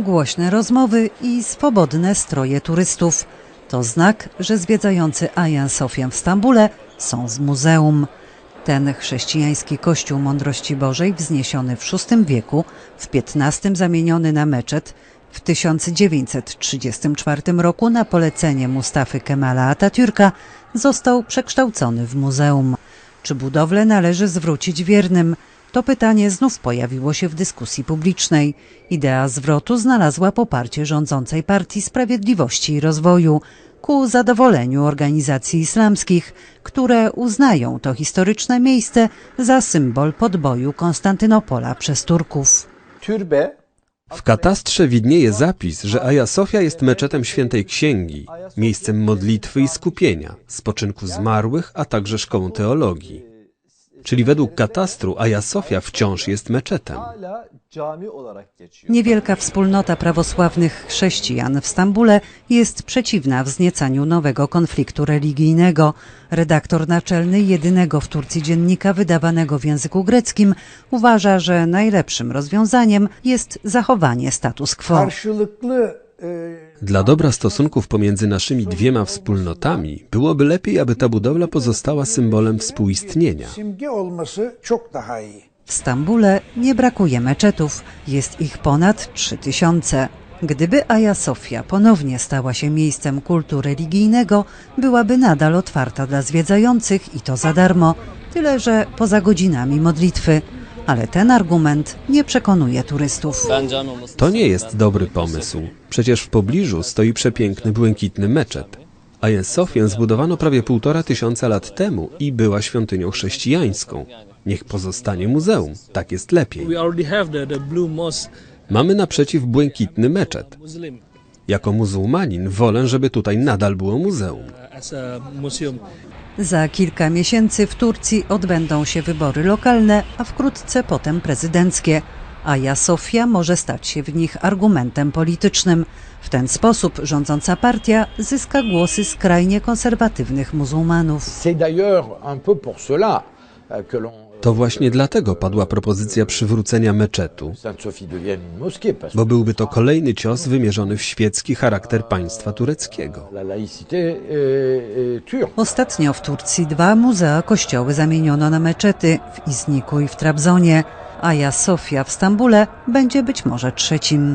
Głośne rozmowy i swobodne stroje turystów. To znak, że zwiedzający Ajan Sofię w Stambule są w muzeum. Ten chrześcijański kościół mądrości Bożej, wzniesiony w VI wieku, w XV zamieniony na meczet, w 1934 roku na polecenie Mustafy Kemala Atatürka został przekształcony w muzeum. Czy budowlę należy zwrócić wiernym? To pytanie znów pojawiło się w dyskusji publicznej. Idea zwrotu znalazła poparcie rządzącej Partii Sprawiedliwości i Rozwoju ku zadowoleniu organizacji islamskich, które uznają to historyczne miejsce za symbol podboju Konstantynopola przez Turków. Türbe W katastrze widnieje zapis, że Aja Sofia jest meczetem świętej księgi, miejscem modlitwy i skupienia, spoczynku zmarłych, a także szkołą teologii. Czyli według katastru Aja Sofia wciąż jest meczetem. Niewielka wspólnota prawosławnych chrześcijan w Stambule jest przeciwna wzniecaniu nowego konfliktu religijnego. Redaktor naczelny jedynego w Turcji dziennika wydawanego w języku greckim uważa, że najlepszym rozwiązaniem jest zachowanie status quo. Dla dobra stosunków pomiędzy naszymi dwiema wspólnotami byłoby lepiej, aby ta budowla pozostała symbolem współistnienia. W Stambule nie brakuje meczetów, jest ich ponad 3000. Gdyby Aja Sofia ponownie stała się miejscem kultu religijnego, byłaby nadal otwarta dla zwiedzających i to za darmo, tyle że poza godzinami modlitwy. Ale ten argument nie przekonuje turystów. To nie jest dobry pomysł. Przecież w pobliżu stoi przepiękny błękitny meczet. Aję Sofię zbudowano prawie półtora tysiąca lat temu i była świątynią chrześcijańską. Niech pozostanie muzeum, tak jest lepiej. Mamy naprzeciw błękitny meczet. Jako muzułmanin wolę, żeby tutaj nadal było muzeum. Za kilka miesięcy w Turcji odbędą się wybory lokalne, a wkrótce potem prezydenckie. Aja Sofia może stać się w nich argumentem politycznym. W ten sposób rządząca partia zyska głosy skrajnie konserwatywnych muzułmanów. C'est d'ailleurs un peu pour cela To właśnie dlatego padła propozycja przywrócenia meczetu, bo byłby to kolejny cios wymierzony w świecki charakter państwa tureckiego. Ostatnio w Turcji dwa muzea kościoły zamieniono na meczety w Izniku i w Trabzonie. Aja Sofia w Stambule będzie być może trzecim.